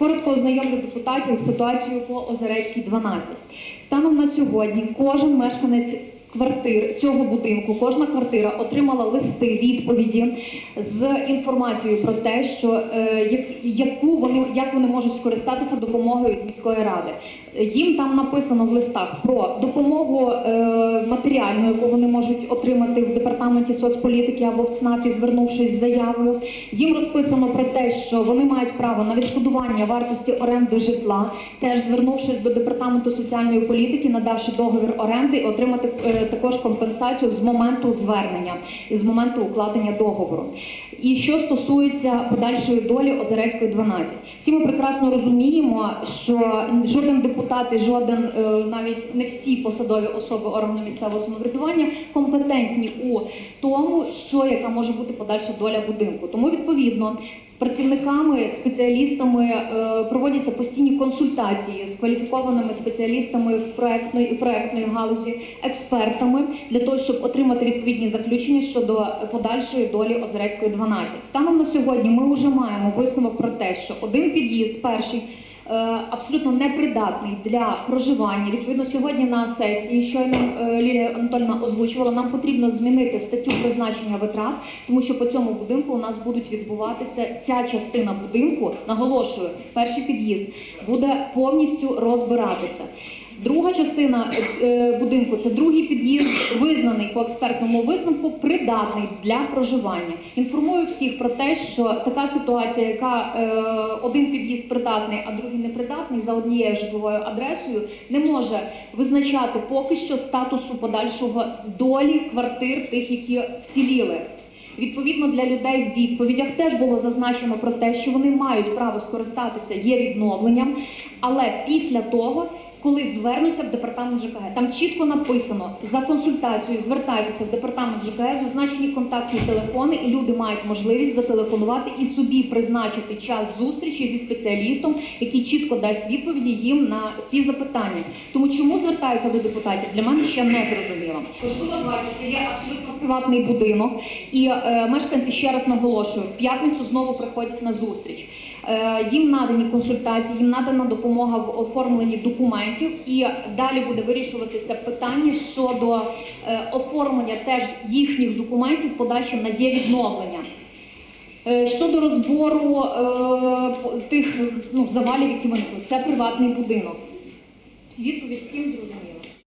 Коротко ознайомлю депутатів з ситуацією по Озерецькій 12. Станом на сьогодні кожен мешканець квартир цього будинку, кожна квартира отримала листи відповіді з інформацією про те, що е, яку вони як вони можуть скористатися допомогою від міської ради. Їм там написано в листах про допомогу е, матеріальну, яку вони можуть отримати в департаменті соцполітики або в ЦНАПі, звернувшись з заявою. Їм розписано про те, що вони мають право на відшкодування вартості оренди житла, теж звернувшись до департаменту соціальної політики, надавши договір оренди, і отримати е, також компенсацію з моменту звернення і з моменту укладення договору. І що стосується подальшої долі Озерецької 12, всі ми прекрасно розуміємо, що жоден депутат і жоден е, навіть не всі посадові особи органу місцевого самоврядування компетентні у тому, що яка може бути подальша доля будинку. Тому відповідно. З працівниками, спеціалістами е, проводяться постійні консультації з кваліфікованими спеціалістами в проектної проектної галузі, експертами для того, щоб отримати відповідні заключення щодо подальшої долі Озерецької 12. Станом на сьогодні ми вже маємо висновок про те, що один під'їзд, перший. Е, Абсолютно непридатний для проживання. Відповідно, сьогодні на сесії щойно е, Лілія Анатольна озвучувала, нам потрібно змінити статтю призначення витрат, тому що по цьому будинку у нас будуть відбуватися ця частина будинку, наголошую, перший під'їзд буде повністю розбиратися. Друга частина е, будинку це другий під'їзд, визнаний по експертному висновку, придатний для проживання. Інформую всіх про те, що така ситуація, яка е, один під'їзд придатний, а другий непридатний за однією житловою адресою, не може визначати поки що статусу подальшого долі квартир тих, які вціліли. Відповідно для людей в відповідях теж було зазначено про те, що вони мають право скористатися є відновленням, але після того. Коли звернуться в департамент ЖКГ, там чітко написано за консультацією звертайтеся в департамент ЖКГ, зазначені контактні телефони, і люди мають можливість зателефонувати і собі призначити час зустрічі зі спеціалістом, який чітко дасть відповіді їм на ці запитання. Тому чому звертаються до депутатів, для мене ще не зрозуміло. Поштова 20 – це є абсолютно приватний будинок, і е, мешканці ще раз наголошую, в п'ятницю знову приходять на зустріч. Е, їм надані консультації, їм надана допомога в оформленні документів, і далі буде вирішуватися питання щодо е, оформлення теж їхніх документів, подачі на є відновлення. Е, Щодо розбору е, тих ну, завалів, які виникли, це приватний будинок. Відповідь всім зрозуміла.